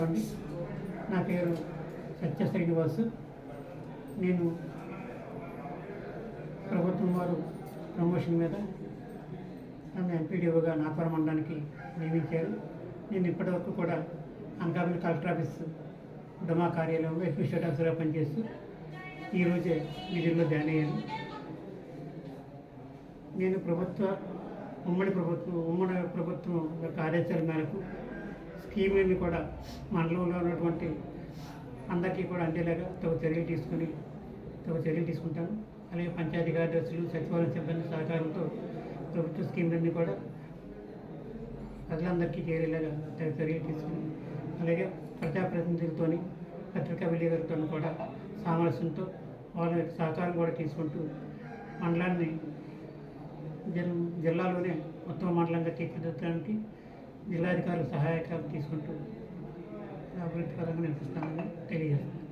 నా పేరు సత్య శ్రీనివాస్. నేను ప్రభుత్వం వారు ప్రమోషన్ మీద నన్ను ఎంపీడీఓగా నాపర మండలానికి నియమించారు. నేను ఇప్పటివరకు కూడా అనకాపల్లి కలెక్టర్ ఆఫీస్ డొమా కార్యాలయంలో ఎఫిషియట్ ఆఫీసర్గా పనిచేస్తూ ఈరోజే విధుల్లో జాయిన్ అయ్యాను. నేను ప్రభుత్వ ఉమ్మడి ప్రభుత్వం ఉమ్మడి ప్రభుత్వం యొక్క ఆదేశాల మేరకు స్కీములన్నీ కూడా మండలంలో ఉన్నటువంటి అందరికీ కూడా అందేలాగా తగు చర్యలు తీసుకుని తగు చర్యలు తీసుకుంటాను. అలాగే పంచాయతీ కార్యదర్శులు సచివాలయ సిబ్బంది సహకారంతో ప్రభుత్వ స్కీములన్నీ కూడా ప్రజలందరికీ చేరేలాగా తగు చర్యలు తీసుకుని అలాగే ప్రజాప్రతినిధులతోని పత్రికా విలేకరులతో కూడా సామరస్యంతో వాళ్ళ యొక్క సహకారం కూడా తీసుకుంటూ మండలాన్ని జిల్లాలోనే ఉత్తమ మండలంగా తీర్చిదిద్దడానికి జిల్లాధికారులు సహాయకాలు తీసుకుంటూ అభివృద్ధి పరంగా నిలిపిస్తామని తెలియజేస్తున్నాను